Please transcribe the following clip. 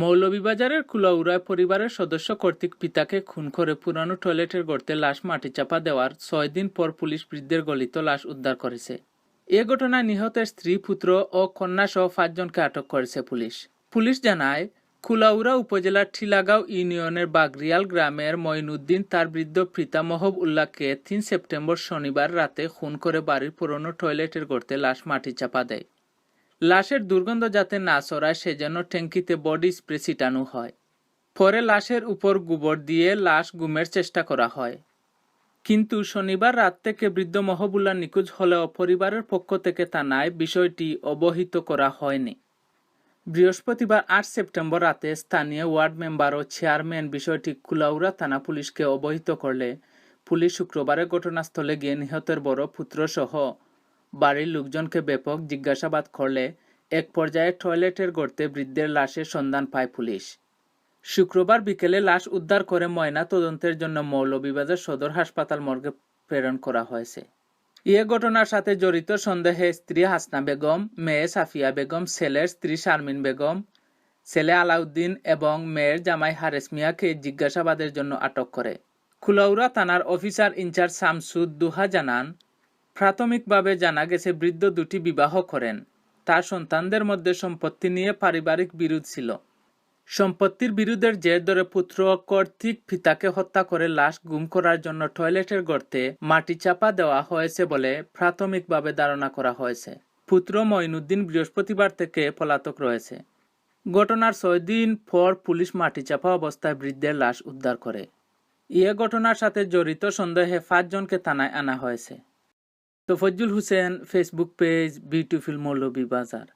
মৌলভীবাজারের কুলাউড়ায় পরিবারের সদস্য কর্তৃক পিতাকে খুন করে পুরানো টয়লেটের গর্তে লাশ মাটি চাপা দেওয়ার ছয় দিন পর পুলিশ বৃদ্ধের গলিত লাশ উদ্ধার করেছে। এ ঘটনায় নিহতের স্ত্রী, পুত্র ও কন্যা সহ পাঁচজনকে আটক করেছে পুলিশ। পুলিশ জানায়, কুলাউড়া উপজেলার ঠিলাগাঁও ইউনিয়নের বাগরিয়াল গ্রামের মঈনুদ্দিন, তার বৃদ্ধ পিতা মহব উল্লাহকে তিন সেপ্টেম্বর শনিবার রাতে খুন করে বাড়ির পুরনো টয়লেটের গর্তে লাশ মাটি চাপা দেয়। লাশের দুর্গন্ধ যাতে না ছড়ায়, সেজন্য ট্যাঙ্কিতে বডি স্প্রে ছিটানো হয়। পরে লাশের উপর গোবর দিয়ে লাশ গুমের চেষ্টা করা হয়। কিন্তু শনিবার রাত থেকে বৃদ্ধ মহবুল্লাহ নিখোঁজ হলেও পরিবারের পক্ষ থেকে থানায় বিষয়টি অবহিত করা হয়নি। বৃহস্পতিবার আট সেপ্টেম্বর রাতে স্থানীয় ওয়ার্ড মেম্বার ও চেয়ারম্যান বিষয়টি কুলাউড়া থানা পুলিশকে অবহিত করলে পুলিশ শুক্রবারে ঘটনাস্থলে গিয়ে নিহতের বড় পুত্রসহ বাড়ির লোকজনকে ব্যাপক জিজ্ঞাসাবাদ করলে এক পর্যায়ে টয়লেটের গর্তে বৃদ্ধের লাশের সন্ধান পায় পুলিশ। শুক্রবার বিকেলে লাশ উদ্ধার করে ময়না তদন্তের জন্য মৌলভীবাজার সদর হাসপাতাল মর্গে প্রেরণ করা হয়েছে। এ ঘটনার সাথে জড়িত সন্দেহে স্ত্রী হাসনা বেগম, মেয়ে সাফিয়া বেগম, ছেলের স্ত্রী শারমিন বেগম, ছেলে আলাউদ্দিন এবং মেয়ের জামাই হারেস মিয়াকে জিজ্ঞাসাবাদের জন্য আটক করে। কুলাউড়া থানার অফিসার ইনচার্জ শামসুদ দুহা জানান প্রাথমিকভাবে জানা গেছে, বৃদ্ধ দুটি বিবাহ করেন। তার সন্তানদের মধ্যে সম্পত্তি নিয়ে পারিবারিক বিরোধ ছিল। সম্পত্তির বিরোধের জের ধরে পুত্র কর্তৃক পিতাকে হত্যা করে লাশ গুম করার জন্য টয়লেটের গর্তে মাটি চাপা দেওয়া হয়েছে বলে প্রাথমিকভাবে ধারণা করা হয়েছে। পুত্র মঈনুদ্দিন বৃহস্পতিবার থেকে পলাতক রয়েছে। ঘটনার ছয় দিন পর পুলিশ মাটি চাপা অবস্থায় বৃদ্ধের লাশ উদ্ধার করে। এ ঘটনার সাথে জড়িত সন্দেহে পাঁচজনকে থানায় আনা হয়েছে। Tofazzul Hossain Facebook page beautiful Moulvibazar.